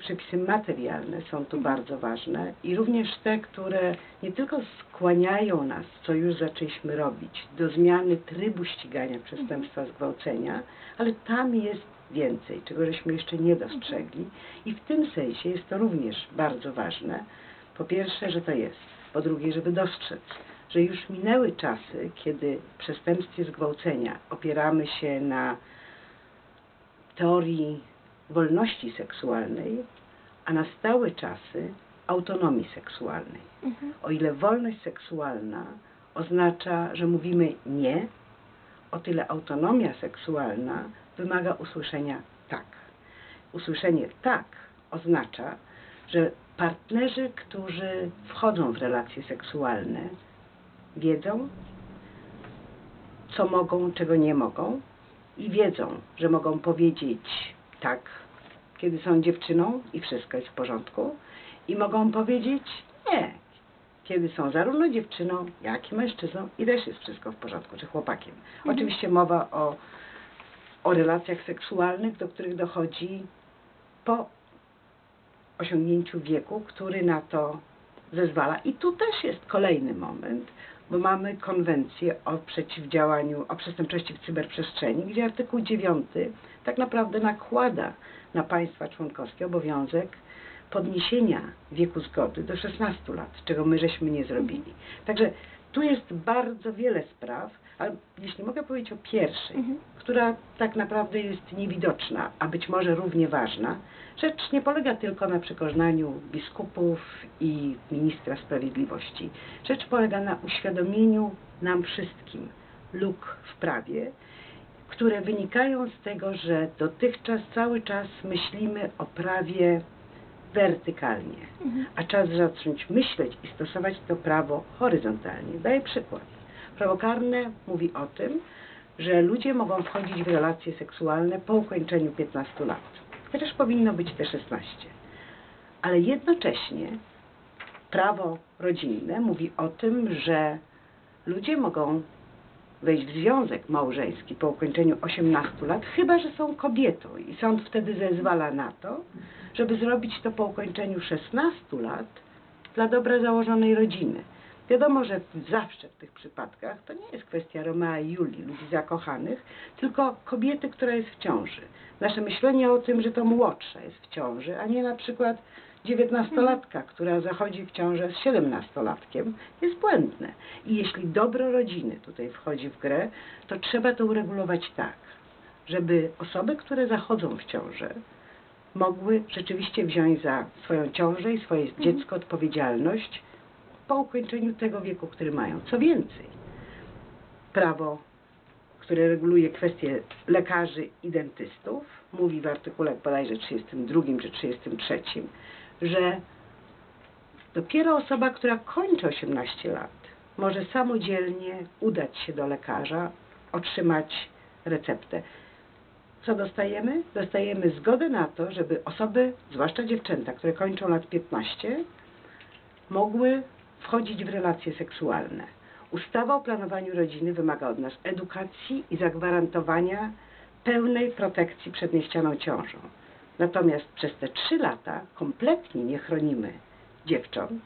Przepisy materialne są tu bardzo ważne i również te, które nie tylko skłaniają nas, co już zaczęliśmy robić, do zmiany trybu ścigania przestępstwa zgwałcenia, ale tam jest więcej, czego żeśmy jeszcze nie dostrzegli i w tym sensie jest to również bardzo ważne. Po pierwsze, że to jest. Po drugie, żeby dostrzec, że już minęły czasy, kiedy w przestępstwie zgwałcenia opieramy się na teorii wolności seksualnej, a nastały czasy autonomii seksualnej. Mhm. O ile wolność seksualna oznacza, że mówimy nie, o tyle autonomia seksualna wymaga usłyszenia tak. Usłyszenie tak oznacza, że partnerzy, którzy wchodzą w relacje seksualne, wiedzą, co mogą, czego nie mogą i wiedzą, że mogą powiedzieć tak, kiedy są dziewczyną i wszystko jest w porządku i mogą powiedzieć nie, kiedy są zarówno dziewczyną, jak i mężczyzną i też jest wszystko w porządku, czy chłopakiem. Mhm. Oczywiście mowa o, o relacjach seksualnych, do których dochodzi po osiągnięciu wieku, który na to zezwala. I tu też jest kolejny moment, bo mamy konwencję o przeciwdziałaniu, o przestępczości w cyberprzestrzeni, gdzie artykuł 9 tak naprawdę nakłada na państwa członkowskie obowiązek podniesienia wieku zgody do 16 lat, czego my żeśmy nie zrobili. Także tu jest bardzo wiele spraw, ale jeśli mogę powiedzieć o pierwszej, Mhm. która tak naprawdę jest niewidoczna, a być może równie ważna. Rzecz nie polega tylko na przekonaniu biskupów i ministra sprawiedliwości. Rzecz polega na uświadomieniu nam wszystkim luk w prawie, które wynikają z tego, że dotychczas cały czas myślimy o prawie wertykalnie, Mhm. a czas zacząć myśleć i stosować to prawo horyzontalnie. Daję przykład. Prawo karne mówi o tym, że ludzie mogą wchodzić w relacje seksualne po ukończeniu 15 lat. Chociaż powinno być te 16. Ale jednocześnie prawo rodzinne mówi o tym, że ludzie mogą wejść w związek małżeński po ukończeniu 18 lat, chyba że są kobietą i sąd wtedy zezwala na to, żeby zrobić to po ukończeniu 16 lat dla dobra założonej rodziny. Wiadomo, że zawsze w tych przypadkach to nie jest kwestia Romea i Julii, ludzi zakochanych, tylko kobiety, która jest w ciąży. Nasze myślenie o tym, że to młodsza jest w ciąży, a nie na przykład dziewiętnastolatka, która zachodzi w ciążę z siedemnastolatkiem, jest błędne. I jeśli dobro rodziny tutaj wchodzi w grę, to trzeba to uregulować tak, żeby osoby, które zachodzą w ciążę, mogły rzeczywiście wziąć za swoją ciążę i swoje dziecko odpowiedzialność po ukończeniu tego wieku, który mają. Co więcej, prawo, które reguluje kwestie lekarzy i dentystów, mówi w artykule bodajże 32 czy 33, że dopiero osoba, która kończy 18 lat, może samodzielnie udać się do lekarza, otrzymać receptę. Co dostajemy? Dostajemy zgodę na to, żeby osoby, zwłaszcza dziewczęta, które kończą lat 15, mogły wchodzić w relacje seksualne. Ustawa o planowaniu rodziny wymaga od nas edukacji i zagwarantowania pełnej protekcji przed niechcianą ciążą. Natomiast przez te trzy lata kompletnie nie chronimy dziewcząt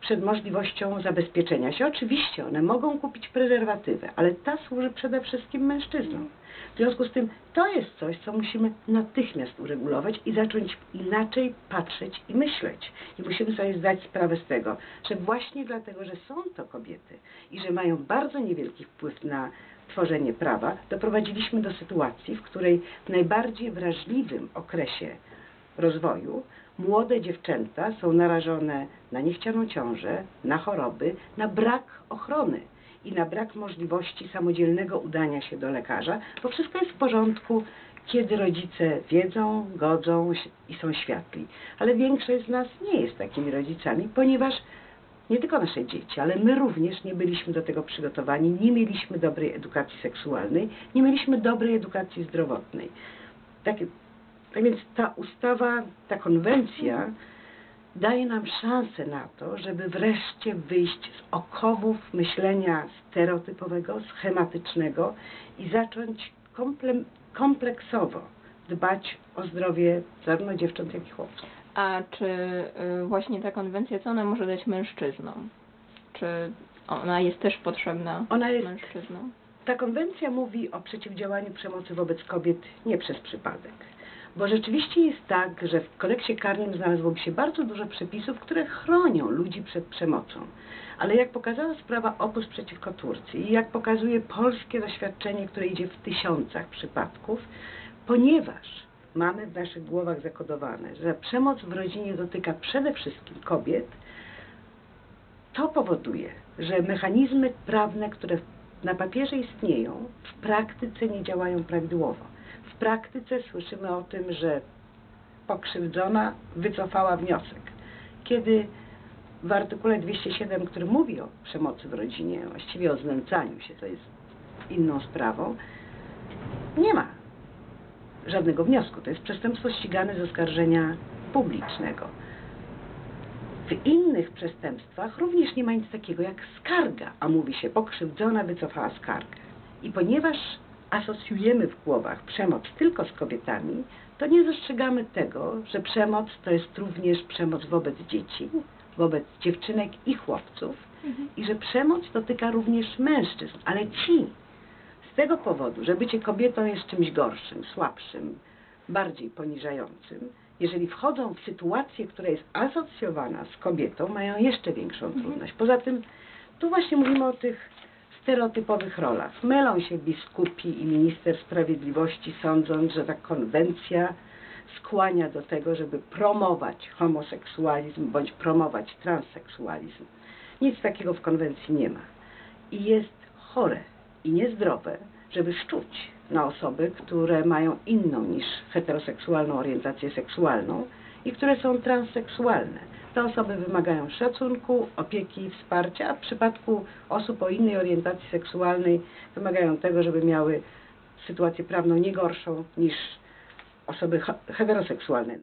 przed możliwością zabezpieczenia się. Oczywiście one mogą kupić prezerwatywę, ale ta służy przede wszystkim mężczyznom. W związku z tym to jest coś, co musimy natychmiast uregulować i zacząć inaczej patrzeć i myśleć. I musimy sobie zdać sprawę z tego, że właśnie dlatego, że są to kobiety i że mają bardzo niewielki wpływ na tworzenie prawa, doprowadziliśmy do sytuacji, w której w najbardziej wrażliwym okresie rozwoju młode dziewczęta są narażone na niechcianą ciążę, na choroby, na brak ochrony i na brak możliwości samodzielnego udania się do lekarza, bo wszystko jest w porządku, kiedy rodzice wiedzą, godzą i są światli. Ale większość z nas nie jest takimi rodzicami, ponieważ nie tylko nasze dzieci, ale my również nie byliśmy do tego przygotowani, nie mieliśmy dobrej edukacji seksualnej, nie mieliśmy dobrej edukacji zdrowotnej. Tak, tak więc ta ustawa, ta konwencja daje nam szansę na to, żeby wreszcie wyjść z okowów myślenia stereotypowego, schematycznego i zacząć komple- kompleksowo dbać o zdrowie zarówno dziewcząt, jak i chłopców. A czy y, właśnie ta konwencja, co ona może dać mężczyznom? Czy ona jest też potrzebna Ona jest mężczyznom? Ta konwencja mówi o przeciwdziałaniu przemocy wobec kobiet nie przez przypadek. Bo rzeczywiście jest tak, że w kodeksie karnym znalazłoby się bardzo dużo przepisów, które chronią ludzi przed przemocą. Ale jak pokazała sprawa Opus przeciwko Turcji i jak pokazuje polskie doświadczenie, które idzie w tysiącach przypadków, ponieważ mamy w naszych głowach zakodowane, że przemoc w rodzinie dotyka przede wszystkim kobiet, to powoduje, że mechanizmy prawne, które na papierze istnieją, w praktyce nie działają prawidłowo. W praktyce słyszymy o tym, że pokrzywdzona wycofała wniosek. Kiedy w artykule 207, który mówi o przemocy w rodzinie, właściwie o znęcaniu się, to jest inną sprawą, nie ma żadnego wniosku. To jest przestępstwo ścigane z oskarżenia publicznego. W innych przestępstwach również nie ma nic takiego jak skarga, a mówi się pokrzywdzona wycofała skargę. I ponieważ asocjujemy w głowach przemoc tylko z kobietami, to nie dostrzegamy tego, że przemoc to jest również przemoc wobec dzieci, wobec dziewczynek i chłopców i że przemoc dotyka również mężczyzn, ale ci z tego powodu, że bycie kobietą jest czymś gorszym, słabszym, bardziej poniżającym, jeżeli wchodzą w sytuację, która jest asocjowana z kobietą, mają jeszcze większą trudność. Poza tym, tu właśnie mówimy o tych stereotypowych rolach. Mylą się biskupi i minister sprawiedliwości, sądząc, że ta konwencja skłania do tego, żeby promować homoseksualizm bądź promować transseksualizm. Nic takiego w konwencji nie ma. I jest chore i niezdrowe, żeby szczuć na osoby, które mają inną niż heteroseksualną orientację seksualną i które są transseksualne. Te osoby wymagają szacunku, opieki i wsparcia, a w przypadku osób o innej orientacji seksualnej wymagają tego, żeby miały sytuację prawną nie gorszą niż osoby he- heteroseksualne.